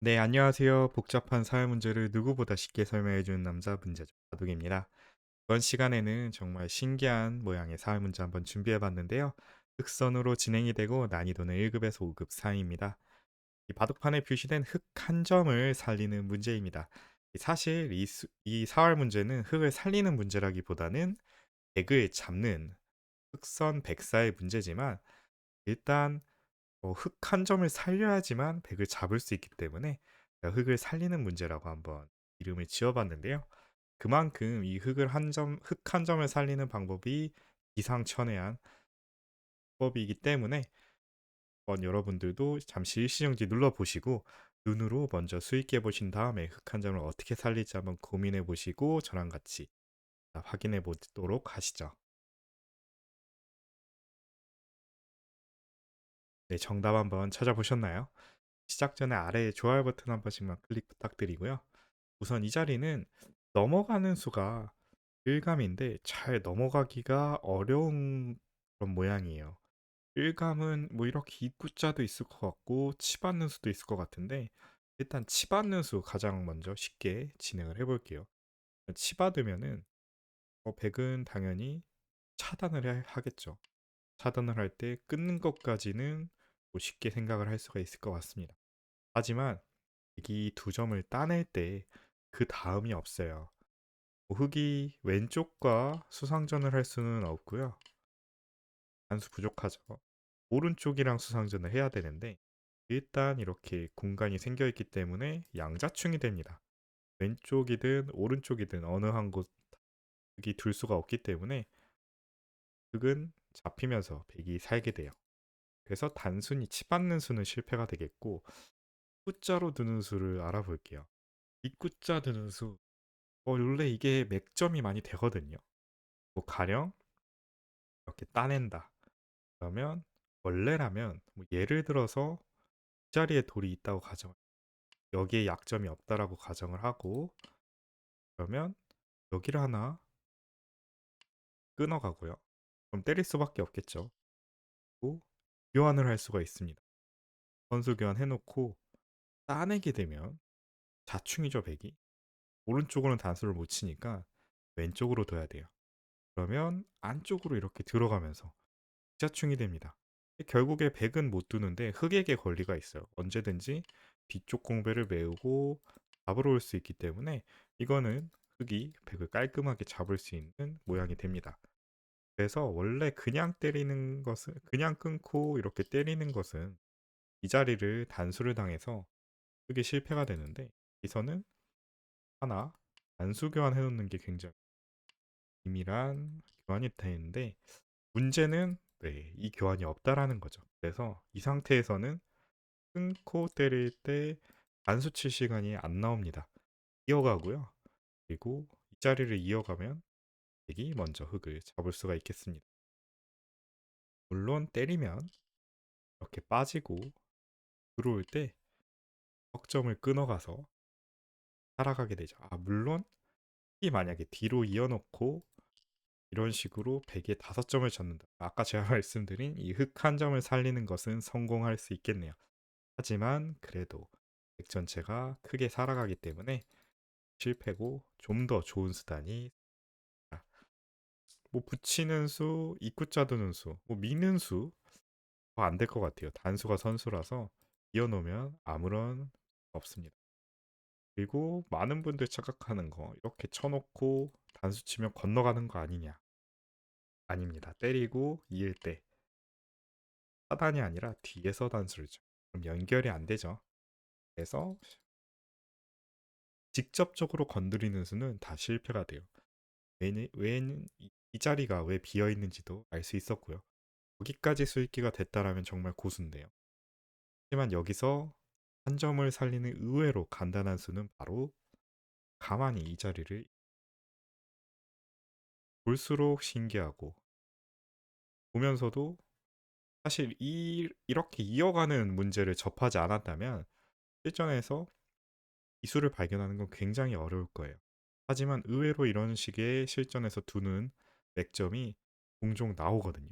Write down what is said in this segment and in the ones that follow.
네, 안녕하세요. 복잡한 사회 문제를 누구보다 쉽게 설명해 주는 남자 문제적 바둑입니다. 이번 시간에는 정말 신기한 모양의 사회 문제 한번 준비해 봤는데요. 흑선으로 진행이 되고 난이도는 1급에서 5급 사이입니다. 이 바둑판에 표시된 흑 한 점을 살리는 문제입니다. 사실 이, 수, 이 사활 문제는 흑을 살리는 문제라기보다는 백을 잡는 흑선 백사의 문제지만 일단 어, 흑한 점을 살려야지만 백을 잡을 수 있기 때문에 흑을 살리는 문제라고 한번 이름을 지어봤는데요. 그만큼 이 흑을 한 점, 흑한 점을 살리는 방법이 기상천외한 법이기 때문에 한번 여러분들도 잠시 일시정지 눌러보시고 눈으로 먼저 수익해 보신 다음에 흑한 점을 어떻게 살릴지 한번 고민해 보시고 저랑 같이 확인해 보도록 하시죠. 네, 정답 한번 찾아보셨나요? 시작 전에 아래 좋아요 버튼 한 번씩만 클릭 부탁드리고요. 우선 이 자리는 넘어가는 수가 1감인데 잘 넘어가기가 어려운 그런 모양이에요. 1감은 뭐 이렇게 입구자도 있을 것 같고 치받는 수도 있을 것 같은데 일단 치받는 수 가장 먼저 쉽게 진행을 해볼게요. 치받으면은 어, 백은 당연히 차단을 하겠죠. 차단을 할 때 끊는 것까지는 뭐 쉽게 생각을 할 수가 있을 것 같습니다. 하지만 이 두 점을 따낼 때 그 다음이 없어요. 뭐 흑이 왼쪽과 수상전을 할 수는 없고요. 단수 부족하죠. 오른쪽이랑 수상전을 해야 되는데 일단 이렇게 공간이 생겨 있기 때문에 양자충이 됩니다. 왼쪽이든 오른쪽이든 어느 한 곳 흑이 둘 수가 없기 때문에 흑은 잡히면서 백이 살게 돼요. 그래서 단순히 치받는 수는 실패가 되겠고 입구자로 드는 수를 알아볼게요. 입구자 드는 수 어, 원래 이게 맥점이 많이 되거든요. 뭐 가령 이렇게 따낸다. 그러면 원래라면 뭐 예를 들어서 이 자리에 돌이 있다고 가정. 여기에 약점이 없다라고 가정을 하고 그러면 여기를 하나 끊어가고요. 그럼 때릴 수밖에 없겠죠. 그리고 교환을 할 수가 있습니다. 선수 교환 해놓고 따내게 되면 자충이죠 백이. 오른쪽으로는 단수를 못 치니까 왼쪽으로 둬야 돼요. 그러면 안쪽으로 이렇게 들어가면서 자충이 됩니다. 결국에 백은 못 두는데 흑에게 권리가 있어요. 언제든지 뒤쪽 공배를 메우고 잡으러 올 수 있기 때문에 이거는 흑이 백을 깔끔하게 잡을 수 있는 모양이 됩니다. 그래서 원래 그냥 때리는 것은 그냥 끊고 이렇게 때리는 것은 이 자리를 단수를 당해서 흑이 실패가 되는데 여기서는 하나 단수 교환해 놓는 게 굉장히 비밀한 교환이 되는데 문제는 네, 이 교환이 없다라는 거죠. 그래서 이 상태에서는 끊고 때릴 때 단수 칠 시간이 안 나옵니다. 이어가고요. 그리고 이 자리를 이어가면 백이 먼저 흙을 잡을 수가 있겠습니다. 물론 때리면 이렇게 빠지고 들어올 때 석점을 끊어가서 살아가게 되죠. 아 물론 이 만약에 뒤로 이어놓고 이런 식으로 100에 5점을 줬는다. 아까 제가 말씀드린 이흑한 점을 살리는 것은 성공할 수 있겠네요. 하지만 그래도 덱 전체가 크게 살아가기 때문에 실패고 좀 더 좋은 수단이 뭐 붙이는 수, 입구자 두는 수, 뭐 미는 수, 안 될 것 같아요. 단수가 선수라서 이어놓으면 아무런 없습니다. 그리고 많은 분들 착각하는 거 이렇게 쳐놓고 단수 치면 건너가는 거 아니냐? 아닙니다. 때리고 이을 때 차단이 아니라 뒤에서 단수를 쳐. 그럼 연결이 안 되죠. 그래서 직접적으로 건드리는 수는 다 실패가 돼요. 왜는 이 자리가 왜 비어 있는지도 알 수 있었고요. 여기까지 수익기가 됐다라면 정말 고수인데요. 하지만 여기서 한 점을 살리는 의외로 간단한 수는 바로 가만히 이 자리를 볼수록 신기하고 보면서도 사실 이, 이렇게 이어가는 문제를 접하지 않았다면 실전에서 이 수를 발견하는 건 굉장히 어려울 거예요. 하지만 의외로 이런 식의 실전에서 두는 맥점이 종종 나오거든요.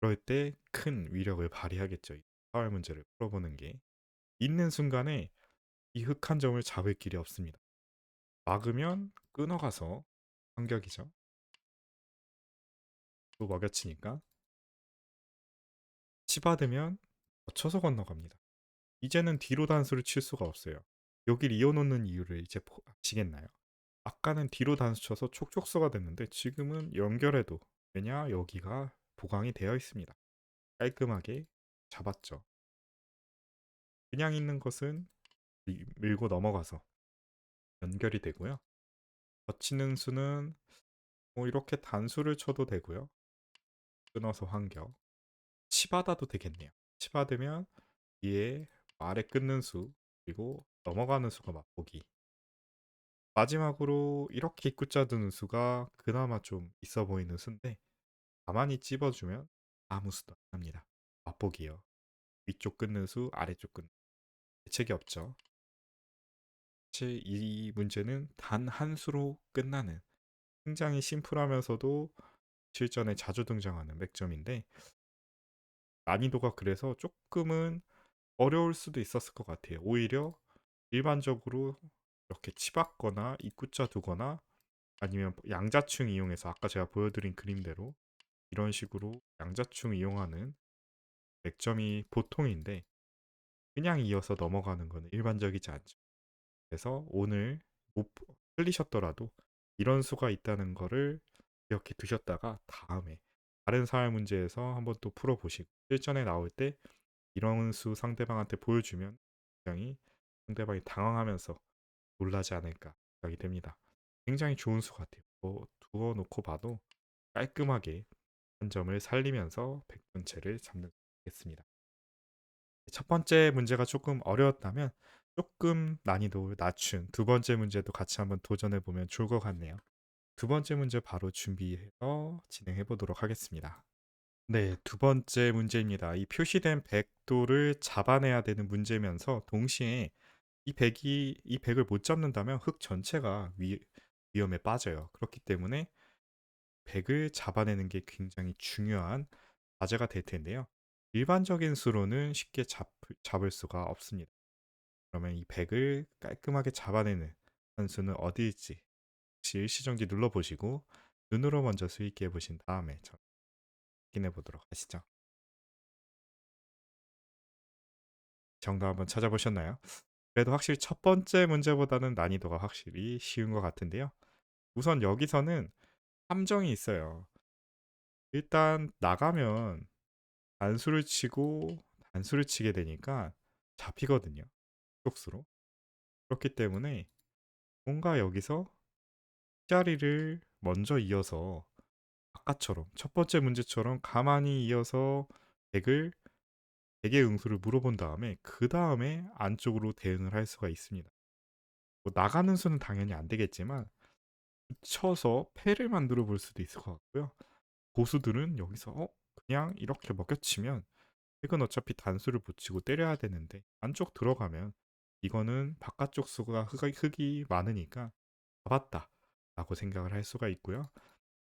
그럴 때 큰 위력을 발휘하겠죠. 사활 문제를 풀어보는 게 있는 순간에 이 흑한 점을 잡을 길이 없습니다. 막으면 끊어가서 반격이죠. 또 먹여치니까 치받으면 거쳐서 건너갑니다. 이제는 뒤로 단수를 칠 수가 없어요. 여길 이어놓는 이유를 이제 보- 아시겠나요? 아까는 뒤로 단수 쳐서 촉촉수가 됐는데 지금은 연결해도 왜냐 여기가 보강이 되어 있습니다. 깔끔하게 잡았죠. 그냥 있는 것은 미- 밀고 넘어가서 연결이 되고요. 거치는 수는 뭐 이렇게 단수를 쳐도 되고요. 끊어서 환경. 치받아도 되겠네요. 치받으면 뒤에 아래 끊는 수 그리고 넘어가는 수가 맛보기. 마지막으로 이렇게 입구자 드는 수가 그나마 좀 있어 보이는 수인데 가만히 찝어주면 아무 수도 안 납니다. 맛보기요. 위쪽 끊는 수, 아래쪽 끊는 수. 대책이 없죠. 사실 이 문제는 단 한 수로 끝나는 굉장히 심플하면서도 실전에 자주 등장하는 맥점인데 난이도가 그래서 조금은 어려울 수도 있었을 것 같아요. 오히려 일반적으로 이렇게 치받거나 입구자 두거나 아니면 양자층 이용해서 아까 제가 보여드린 그림대로 이런 식으로 양자층 이용하는 맥점이 보통인데 그냥 이어서 넘어가는 것은 일반적이지 않죠. 그래서 오늘 못 틀리셨더라도 이런 수가 있다는 거를 기억해 두셨다가 다음에 다른 사회 문제에서 한번 또 풀어보시고 실전에 나올 때 이런 수 상대방한테 보여주면 굉장히 상대방이 당황하면서 놀라지 않을까 생각이 됩니다. 굉장히 좋은 수 같아요. 뭐 두어 놓고 봐도 깔끔하게 한 점을 살리면서 백분체를 잡는 수 있겠습니다. 첫 번째 문제가 조금 어려웠다면 조금 난이도를 낮춘 두 번째 문제도 같이 한번 도전해 보면 좋을 것 같네요. 두 번째 문제 바로 준비해서 진행해 보도록 하겠습니다. 네, 두 번째 문제입니다. 이 표시된 백도를 잡아내야 되는 문제면서 동시에 이 백이 이 백을 못 잡는다면 흙 전체가 위, 위험에 빠져요. 그렇기 때문에 백을 잡아내는 게 굉장히 중요한 과제가 될 텐데요. 일반적인 수로는 쉽게 잡, 잡을 수가 없습니다. 그러면 이 백을 깔끔하게 잡아내는 선수는 어디일지 혹시 일시정지 눌러보시고 눈으로 먼저 수익해 보신 다음에 저 확인해 보도록 하시죠. 정답 한번 찾아보셨나요? 그래도 확실히 첫 번째 문제보다는 난이도가 확실히 쉬운 것 같은데요. 우선 여기서는 함정이 있어요. 일단 나가면 단수를 치고 단수를 치게 되니까 잡히거든요. 쪽수로. 그렇기 때문에 뭔가 여기서 자리를 먼저 이어서 아까처럼 첫 번째 문제처럼 가만히 이어서 100을 100의 응수를 물어본 다음에 그 다음에 안쪽으로 대응을 할 수가 있습니다. 뭐 나가는 수는 당연히 안 되겠지만 붙여서 패를 만들어 볼 수도 있을 것 같고요. 고수들은 여기서 어 그냥 이렇게 먹여치면 핵은 어차피 단수를 붙이고 때려야 되는데 안쪽 들어가면 이거는 바깥쪽 수가 흙이, 흙이 많으니까 잡았다 라고 생각을 할 수가 있고요.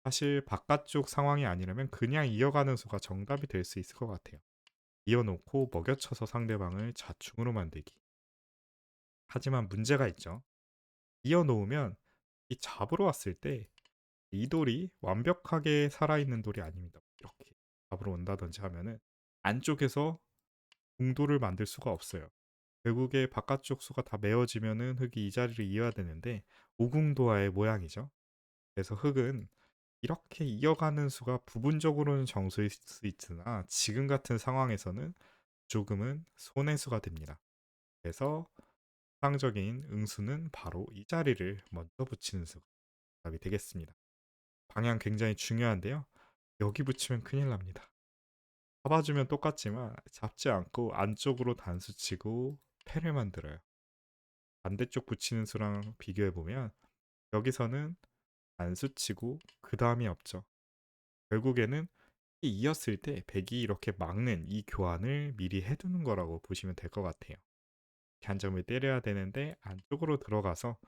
사실 바깥쪽 상황이 아니라면 그냥 이어가는 수가 정답이 될 수 있을 것 같아요. 이어놓고 먹여쳐서 상대방을 자충으로 만들기. 하지만 문제가 있죠. 이어놓으면 이 잡으러 왔을 때 이 돌이 완벽하게 살아있는 돌이 아닙니다. 이렇게 잡으러 온다든지 하면은 안쪽에서 궁돌을 만들 수가 없어요. 결국에 바깥쪽 수가 다 메워지면은 흙이 이 자리를 이어야 되는데 오궁도화의 모양이죠. 그래서 흙은 이렇게 이어가는 수가 부분적으로는 정수일 수 있으나 지금 같은 상황에서는 조금은 손해수가 됩니다. 그래서 상적인 응수는 바로 이 자리를 먼저 붙이는 수가 답이 되겠습니다. 방향 굉장히 중요한데요. 여기 붙이면 큰일 납니다. 잡아주면 똑같지만 잡지 않고 안쪽으로 단수 치고 패를 만들어요. 반대쪽 붙이는 수랑 비교해보면 여기서는 단수 치고 그 다음이 없죠. 결국에는 이었을 때 백이 이렇게 막는 이 교환을 미리 해두는 거라고 보시면 될 것 같아요. 한 점을 때려야 되는데 안쪽으로 들어가서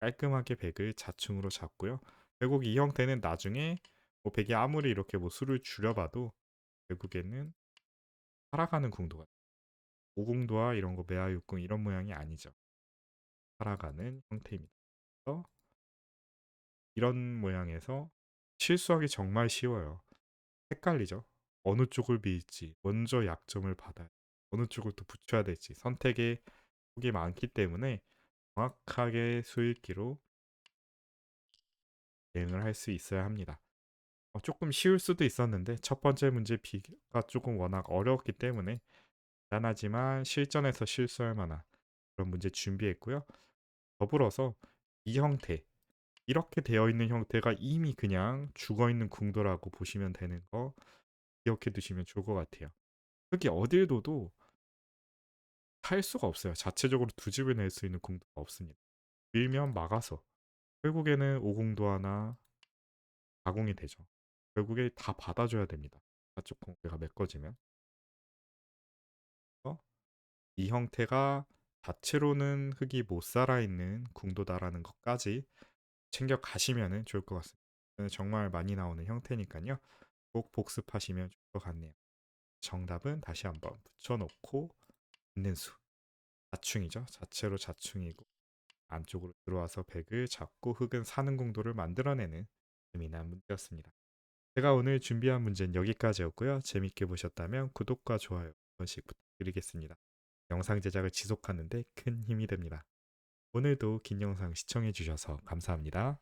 깔끔하게 백을 자충으로 잡고요. 결국 이 형태는 나중에 뭐 백이 아무리 이렇게 뭐 수를 줄여봐도 결국에는 살아가는 궁도가 오궁도와 이런 거 매화육궁 이런 모양이 아니죠. 살아가는 형태입니다. 그래서 이런 모양에서 실수하기 정말 쉬워요. 헷갈리죠? 어느 쪽을 빌지, 먼저 약점을 받아야 어느 쪽을 또 붙여야 될지 선택의 폭이 많기 때문에 정확하게 수읽기로 대응을 할 수 있어야 합니다. 어, 조금 쉬울 수도 있었는데 첫 번째 문제 B가 조금 워낙 어려웠기 때문에 간단하지만 실전에서 실수할 만한 그런 문제 준비했고요. 더불어서 이 형태 이렇게 되어 있는 형태가 이미 그냥 죽어 있는 궁도라고 보시면 되는 거 기억해 두시면 좋을 것 같아요. 흙이 어딜 둬도 할 수가 없어요. 자체적으로 두 집을 낼 수 있는 궁도가 없습니다. 밀면 막아서 결국에는 오공도 하나 가공이 되죠. 결국에 다 받아줘야 됩니다. 좌측 공개가 메꿔지면 어? 이 형태가 자체로는 흙이 못 살아있는 궁도다라는 것까지 챙겨 가시면 좋을 것 같습니다. 정말 많이 나오는 형태니까요. 꼭 복습하시면 좋을 것 같네요. 정답은 다시 한번 붙여놓고 있는 수. 자충이죠. 자체로 자충이고 안쪽으로 들어와서 백을 잡고 흙은 사는 공도를 만들어내는 재미난 문제였습니다. 제가 오늘 준비한 문제는 여기까지였고요. 재밌게 보셨다면 구독과 좋아요 한 번씩 부탁드리겠습니다. 영상 제작을 지속하는데 큰 힘이 됩니다. 오늘도 긴 영상 시청해 주셔서 감사합니다.